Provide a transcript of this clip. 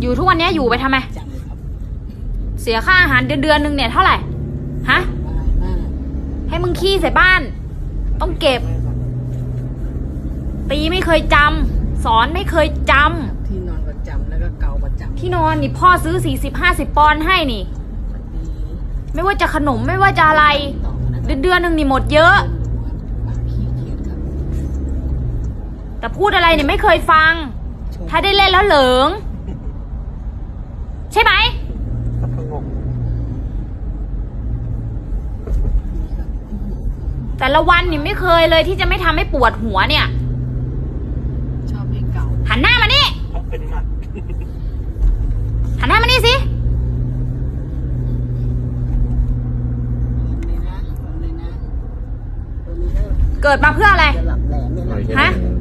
อยู่ทุกวันนี้อยู่ไปทำไมจังเลยครับเสียค่าอาหารเดือนเดือนหนึ่งเนี่ยเท่าไหร่ ฮะวายมากให้มึงขี้ใส่บ้าน ต้องเก็บ ตีไม่เคยจำสอนไม่เคยจำที่นอนประจำแล้วก็เกาประจำที่นอนนี่พ่อซื้อ 40 50 ปอนด์ให้นี่วันนี้ไม่ว่าจะขนมไม่ว่าจะอะไร ต่อนะเดือนเดือนหนึ่งนี่หมดเยอะ ปากขี้เกียจครับแต่พูดอะไรเนี่ยไม่เคยฟังถ้าได้เล่นแล้วเหลิง ใช่ไหมแต่ละวันนี่ไม่เคยเลยที่จะไม่ทำให้ปวดหัวเนี่ย ชอบให้เกาหันหน้ามานี่เป็นหมัดหันหน้ามานี่สิ เลยนะเลยนะตัวนี้ก็เกิดมาเพื่ออะไร จะหลับแหลมเนี่ยนะ ฮะเ